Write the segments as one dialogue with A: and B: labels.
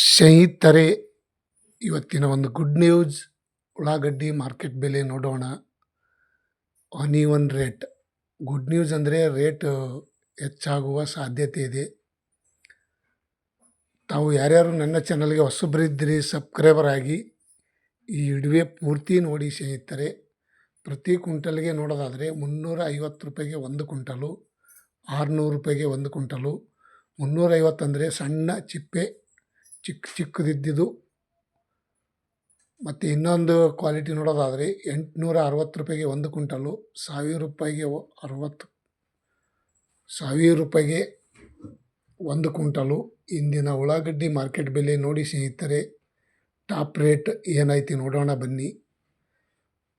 A: ಸ್ನೇಹಿತರೆ, ಇವತ್ತಿನ ಒಂದು ಗುಡ್ ನ್ಯೂಸ್ ಉಳ್ಳಾಗಡ್ಡಿ ಮಾರ್ಕೆಟ್ ಬೆಲೆ ನೋಡೋಣ. ಆನಿವನ್ ರೇಟ್ ಗುಡ್ ನ್ಯೂಸ್ ಅಂದರೆ ರೇಟ್ ಹೆಚ್ಚಾಗುವ ಸಾಧ್ಯತೆ ಇದೆ. ತಾವು ಯಾರ್ಯಾರು ನನ್ನ ಚಾನಲ್ಗೆ ಹೊಸಬ್ರಿದ್ದಿರಿ ಸಬ್ಸ್ಕ್ರೈಬರ್ ಆಗಿ, ಈ ಇಡುವೆ ಪೂರ್ತಿ ನೋಡಿ ಸ್ನೇಹಿತರೆ. ಪ್ರತಿ ಕುಂಟಲ್ಗೆ ನೋಡೋದಾದರೆ ಮುನ್ನೂರ ಐವತ್ತು ರೂಪಾಯಿಗೆ ಒಂದು ಕುಂಟಲು ಆರುನೂರು ರೂಪಾಯಿಗೆ ಒಂದು ಕುಂಟಲು ಮುನ್ನೂರೈವತ್ತಂದರೆ ಸಣ್ಣ ಚಿಪ್ಪೆ ಚಿಕ್ಕ ಚಿಕ್ಕದಿದ್ದಿದ್ದು. ಮತ್ತು ಇನ್ನೊಂದು ಕ್ವಾಲಿಟಿ ನೋಡೋದಾದರೆ ಎಂಟುನೂರ ಅರವತ್ತು ರೂಪಾಯಿಗೆ ಒಂದು ಕ್ವಿಂಟಲು ಸಾವಿರ ರೂಪಾಯಿಗೆ ಅರವತ್ತು, ಸಾವಿರ ರೂಪಾಯಿಗೆ ಒಂದು ಕುಂಟಲು ಇಂದಿನ ಉಳ್ಳಾಗಡ್ಡಿ ಮಾರ್ಕೆಟ್ ಬೆಲೆ ನೋಡಿ ಸ್ನೇಹಿತರೆ ಟಾಪ್ ರೇಟ್ ಏನೈತಿ ನೋಡೋಣ ಬನ್ನಿ.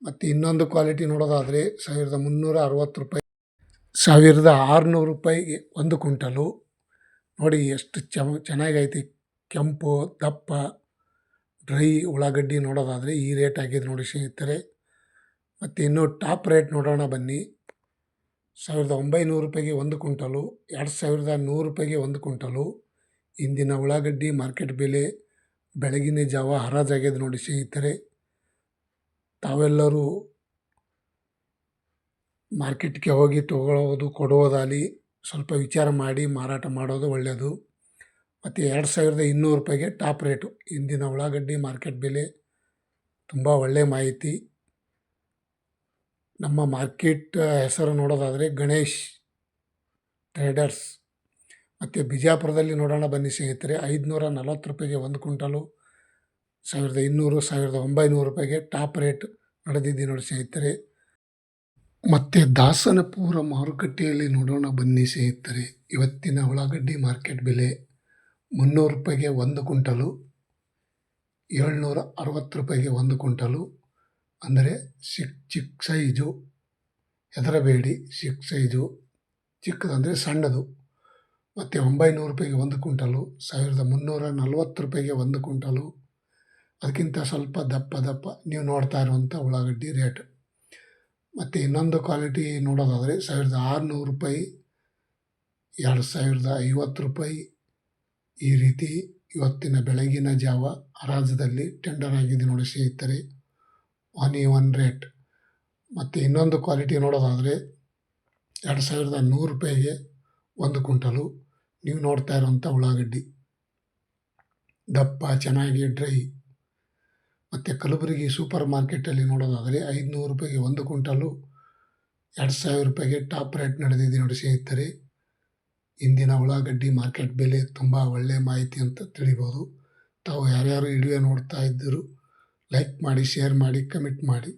A: ಮತ್ತು ಇನ್ನೊಂದು ಕ್ವಾಲಿಟಿ ನೋಡೋದಾದರೆ ಸಾವಿರದ ಮುನ್ನೂರ ಅರವತ್ತು ರೂಪಾಯಿ, ಸಾವಿರದ ಆರುನೂರು ರೂಪಾಯಿಗೆ ಒಂದು ಕುಂಟಲು ನೋಡಿ ಎಷ್ಟು ಚಮ ಚೆನ್ನಾಗೈತಿ ಕೆಂಪು, ದಪ್ಪ, ಡ್ರೈ ಉಳ್ಳಾಗಡ್ಡಿ ನೋಡೋದಾದರೆ ಈ ರೇಟ್ ಆಗಿದೆ ನೋಡಿ ಸ್ನೇಹಿತರೆ. ಮತ್ತು ಇನ್ನೂ ಟಾಪ್ ರೇಟ್ ನೋಡೋಣ ಬನ್ನಿ. ಸಾವಿರದ ಒಂಬೈನೂರು ರೂಪಾಯಿಗೆ ಒಂದು ಕುಂಟಲು ಎರಡು ಸಾವಿರದ ನೂರು ರೂಪಾಯಿಗೆ ಒಂದು ಕುಂಟಲು ಇಂದಿನ ಉಳ್ಳಾಗಡ್ಡಿ ಮಾರ್ಕೆಟ್ ಬೆಲೆ, ಬೆಳಗಿನ ಜಾವ ಹರಾಜಾಗ್ಯದ ನೋಡಿ ಸ್ನೇಹಿತರೆ. ತಾವೆಲ್ಲರೂ ಮಾರ್ಕೆಟ್ಗೆ ಹೋಗಿ ತಗೊಳ್ಳೋದು ಕೊಡುವುದಾಗಲಿ ಸ್ವಲ್ಪ ವಿಚಾರ ಮಾಡಿ ಮಾರಾಟ ಮಾಡೋದು ಒಳ್ಳೆಯದು. ಮತ್ತು ಎರಡು ಸಾವಿರದ ಇನ್ನೂರು ರೂಪಾಯಿಗೆ ಟಾಪ್ ರೇಟು. ಇಂದಿನ ಉಳ್ಳಾಗಡ್ಡಿ ಮಾರ್ಕೆಟ್ ಬೆಲೆ ತುಂಬ ಒಳ್ಳೆಯ ಮಾಹಿತಿ. ನಮ್ಮ ಮಾರ್ಕೆಟ್ ಹೆಸರು ನೋಡೋದಾದರೆ ಗಣೇಶ್ ಟ್ರೇಡರ್ಸ್. ಮತ್ತು ಬಿಜಾಪುರದಲ್ಲಿ ನೋಡೋಣ ಬನ್ನಿ ಸ್ನೇಹಿತರೆ, ಐದುನೂರ ನಲವತ್ತು ರೂಪಾಯಿಗೆ ಒಂದು ಕ್ವಿಂಟಲು, ಸಾವಿರದ ಇನ್ನೂರು, ಸಾವಿರದ ಒಂಬೈನೂರು ರೂಪಾಯಿಗೆ ಟಾಪ್ ರೇಟ್ ನಡೆದಿದ್ದು ನೋಡಿ ಸ್ನೇಹಿತರೆ. ಮತ್ತು ದಾಸನಪುರ ಮಾರುಕಟ್ಟೆಯಲ್ಲಿ ನೋಡೋಣ ಬನ್ನಿ ಸ್ನೇಹಿತರೆ, ಇವತ್ತಿನ ಉಳ್ಳಾಗಡ್ಡಿ ಮಾರ್ಕೆಟ್ ಬೆಲೆ. ಮುನ್ನೂರು ರೂಪಾಯಿಗೆ ಒಂದು ಕುಂಟಲು ಏಳ್ನೂರ ಅರವತ್ತು ರೂಪಾಯಿಗೆ ಒಂದು ಕುಂಟಲು ಅಂದರೆ ಸಿಕ್ ಚಿಕ್ಕ ಸೈಜು, ಹೆದರಬೇಡಿ ಚಿಕ್ಕ ಸೈಜು ಚಿಕ್ಕದಂದರೆ ಸಣ್ಣದು. ಮತ್ತು ಒಂಬೈನೂರು ರೂಪಾಯಿಗೆ ಒಂದು ಕುಂಟಲು ಸಾವಿರದ ಮುನ್ನೂರ ನಲ್ವತ್ತು ರೂಪಾಯಿಗೆ ಒಂದು ಕುಂಟಲು ಅದಕ್ಕಿಂತ ಸ್ವಲ್ಪ ದಪ್ಪ ದಪ್ಪ ನೀವು ನೋಡ್ತಾ ಇರುವಂಥ ಉಳ್ಳಾಗಡ್ಡಿ ರೇಟ್. ಮತ್ತು ಇನ್ನೊಂದು ಕ್ವಾಲಿಟಿ ನೋಡೋದಾದರೆ ಸಾವಿರದ ಆರುನೂರು ರೂಪಾಯಿ, ಎರಡು ಸಾವಿರದ ಐವತ್ತು ರೂಪಾಯಿ ಈ ರೀತಿ ಇವತ್ತಿನ ಬೆಳಗಿನ ಜಾವ ಹರಾಜದಲ್ಲಿ ಟೆಂಡರ್ ಆಗಿದೆ ನೋಡಿ ಸ್ನೇಹಿತರೆ. ಒನ್ ಇ ಒನ್ ರೇಟ್ ಮತ್ತು ಇನ್ನೊಂದು ಕ್ವಾಲಿಟಿ ನೋಡೋದಾದರೆ ಎರಡು ಸಾವಿರದ ನೂರು ರೂಪಾಯಿಗೆ ಒಂದು ಕುಂಟಲು ನೀವು ನೋಡ್ತಾ ಇರುವಂಥ ಉಳ್ಳಾಗಡ್ಡಿ. ದಪ್ಪ, ಚೆನ್ನಾಗಿ ಡ್ರೈ ಮತ್ತು ಕಲಬುರಗಿ ಸೂಪರ್ ಮಾರ್ಕೆಟಲ್ಲಿ ನೋಡೋದಾದರೆ ಐದುನೂರು ರೂಪಾಯಿಗೆ ಒಂದು ಕುಂಟಲು ಎರಡು ಸಾವಿರ ರೂಪಾಯಿಗೆ ಟಾಪ್ ರೇಟ್ ನಡೆದಿದೆ ನೋಡಿ ಸ್ನೇಹಿತರೆ. ಇಂದಿನ ಉಳ್ಳಾಗಡ್ಡಿ ಮಾರ್ಕೆಟ್ ಬೆಲೆ ತುಂಬ ಒಳ್ಳೆಯ ಮಾಹಿತಿ ಅಂತ ತಿಳಿಬೋದು. ತಾವು ಯಾರ್ಯಾರು ವಿಡಿಯೋ ನೋಡ್ತಾ ಇದ್ದರು ಲೈಕ್ ಮಾಡಿ ಶೇರ್ ಮಾಡಿ ಕಮೆಂಟ್ ಮಾಡಿ.